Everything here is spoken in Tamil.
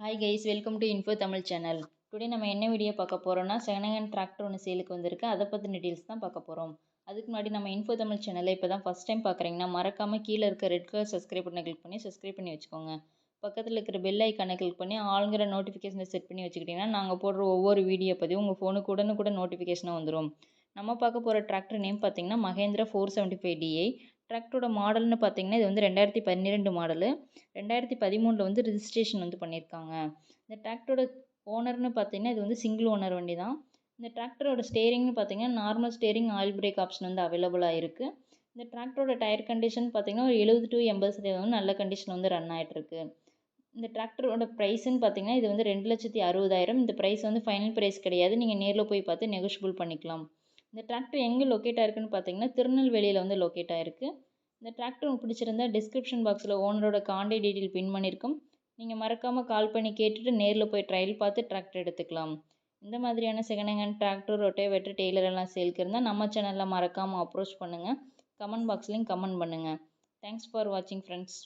Hi guys welcome to info Tamil channel today நம்ம என்ன வீடியோ பார்க்க போகிறோம்னா செகண்ட் ஹேண்ட் டிராக்டர் ஒன்று சேலுக்கு வந்திருக்கு. அதை பற்றின டீட்டெயில்ஸ் தான் பார்க்க போகிறோம் அதுக்கு முன்னாடி நம்ம இன்ஃபோ தமிழ் சேனலை இப்போ தான் ஃபஸ்ட் டைம் பார்க்குறீங்கன்னா மறக்காமல் கீழே இருக்க ரெட் கலர் சப்ஸ்கிரைப் பண்ண கிளிக் பண்ணி சப்ஸ்கிரைப் பண்ணி வச்சுக்கோங்க. பக்கத்தில் இருக்கிற பெல் ஐக்கானை கிளிக் பண்ணி ஆளுங்கிற நோட்டிஃபிகேஷனை செட் பண்ணி வச்சுக்கிட்டிங்கன்னா நாங்கள் போடுற ஒவ்வொரு வீடியோ பதிவும் உங்கள் ஃபோனுக்கு உடனுக்குடன் நோட்டிஃபிகேஷனாக வந்துடும் நம்ம பார்க்க போகிற டிராக்டர் நேம் பார்த்தீங்கன்னா Mahindra four seventy five DI டிராக்டரோட மாடல்னு பார்த்தீங்கன்னா இது வந்து ரெண்டாயிரத்தி பன்னிரெண்டு மாடலு ரெண்டாயிரத்தி பதிமூணில் வந்து ரிஜிஸ்ட்ரேஷன் வந்து பண்ணியிருக்காங்க இந்த டிராக்டரோட ஓனர்னு பார்த்தீங்கன்னா இது வந்து சிங்கிள் ஓனர் வண்டி தான் இந்த டிராக்டரோட ஸ்டேரிங்னு பார்த்தீங்கன்னா normal steering oil brake option வந்து அவைலபிளாக இருக்குது இந்த டிராக்டரோட டயர் கண்டிஷன் பார்த்தீங்கன்னா ஒரு எழுபது டு எண்பது சதவீதம் வந்து நல்ல கண்டிஷன் வந்து ரன் ஆகிட்ருக்கு இந்த டிராக்டரோட ப்ரைஸ்ன்னு பார்த்தீங்கன்னா இது வந்து ரெண்டு லட்சத்தி அறுபதாயிரம். இந்த ப்ரைஸ் வந்து ஃபைனல் ப்ரைஸ் கிடையாது. நீங்கள் நேரில் போய் பார்த்து நெகோஷியபிள் பண்ணிக்கலாம். இந்த டிராக்டர் எங்கே லொக்கேட் ஆயிருக்குன்னு பார்த்தீங்கன்னா திருநெல்வேலியில் வந்து லொக்கேட் ஆயிருக்கு. இந்த டிராக்டர் உங்களுக்கு பிடிச்சிருந்தா டிஸ்கிரிப்ஷன் பாக்ஸில் ஓனரோட காண்டே டீட்டெயில் பின் பண்ணியிருக்கோம் நீங்கள் மறக்காமல் கால் பண்ணி கேட்டுட்டு நேரில் போய் ட்ரையல் பார்த்து டிராக்டர் எடுத்துக்கலாம். இந்த மாதிரியான second hand tractor rotavator trailer எல்லாம் சேல்க்கு இருந்தால் நம்ம சேனலில் மறக்காமல் அப்ரோச் பண்ணுங்கள் கமெண்ட் பாக்ஸ்லேயும் கமெண்ட் பண்ணுங்கள் தேங்க்ஸ் ஃபார் வாட்சிங் ஃப்ரெண்ட்ஸ்